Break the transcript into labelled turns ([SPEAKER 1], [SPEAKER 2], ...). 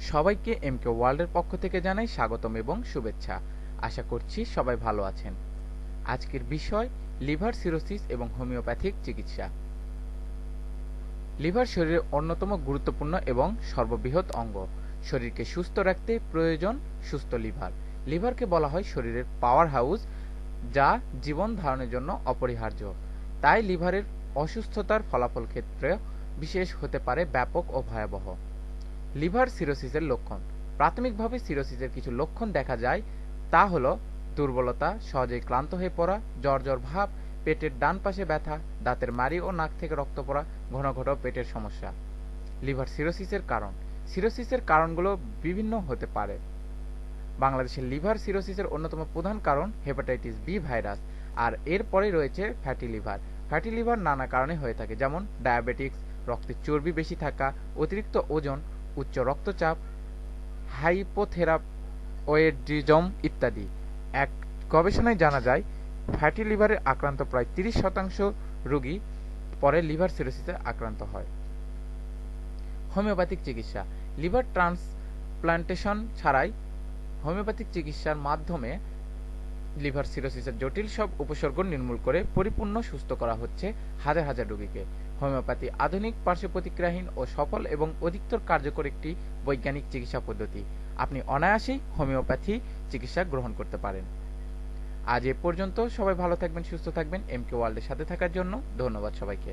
[SPEAKER 1] সবাইকে এমকে ওয়ার্ল্ডের পক্ষ থেকে জানাই স্বাগতম এবং শুভেচ্ছা। আশা করছি সবাই ভালো আছেন। আজকের বিষয়, লিভার সিরোসিস এবং হোমিওপ্যাথিক চিকিৎসা। লিভার শরীরের অন্যতম গুরুত্বপূর্ণ এবং সর্ববৃহৎ অঙ্গ। শরীরকে সুস্থ রাখতে প্রয়োজন সুস্থ লিভার। লিভারকে বলা হয় শরীরের পাওয়ার হাউস, যা জীবন ধারণের জন্য অপরিহার্য। তাই লিভারের অসুস্থতার ফলাফল ক্ষেত্রে বিশেষ হতে পারে ব্যাপক ও ভয়াবহ। লিভার সিরোসিসের লক্ষণ। প্রাথমিকভাবে সিরোসিসের কিছু লক্ষণ দেখা যায়, তা হল দুর্বলতা, সহজেই ক্লান্ত হয়ে পড়া, জ্বর জ্বর ভাব, পেটের ডান পাশে ব্যথা, দাঁতের মাড়ি ও নাক থেকে রক্ত পড়া, ঘন ঘন পেটের সমস্যা। লিভার সিরোসিসের কারণ। সিরোসিসের কারণগুলো বিভিন্ন হতে পারে। বাংলাদেশের লিভার সিরোসিসের অন্যতম প্রধান কারণ হেপাটাইটিস বি ভাইরাস, আর এরপরে রয়েছে ফ্যাটি লিভার। ফ্যাটি লিভার নানা কারণে হয়ে থাকে, যেমন ডায়াবেটিক্স রক্তে চর্বি বেশি থাকা, অতিরিক্ত ওজন উচ্চ রক্তচাপ, হাইপোথেরাপয়েডিজম ইত্যাদি। এক গবেষণায় জানা যায়, ফ্যাটি লিভারে আক্রান্ত প্রায় তিরিশ শতাংশ রোগী পরে লিভার সিরোসিসে আক্রান্ত হয়। হোমিওপ্যাথিক চিকিৎসা। লিভার ট্রান্সপ্লান্টেশন ছাড়াই হোমিওপ্যাথিক চিকিৎসার মাধ্যমে লিভার সিরোসিসের জটিল সব উপসর্গ নির্মূল করে পরিপূর্ণ সুস্থ করা হচ্ছে হাজার হাজার রোগীকে। হোমিওপ্যাথি আধুনিক পার্শ্ব প্রতিক্রিয়াহীন ও সফল এবং অধিকতর কার্যকর একটি বৈজ্ঞানিক চিকিৎসা পদ্ধতি। আপনি অনায়াসেই হোমিওপ্যাথি চিকিৎসা গ্রহণ করতে পারেন। আজ এ পর্যন্ত সবাই ভালো থাকবেন, সুস্থ থাকবেন। এম কে ওয়ার্ল্ডের সাথে থাকার জন্য ধন্যবাদ সবাইকে।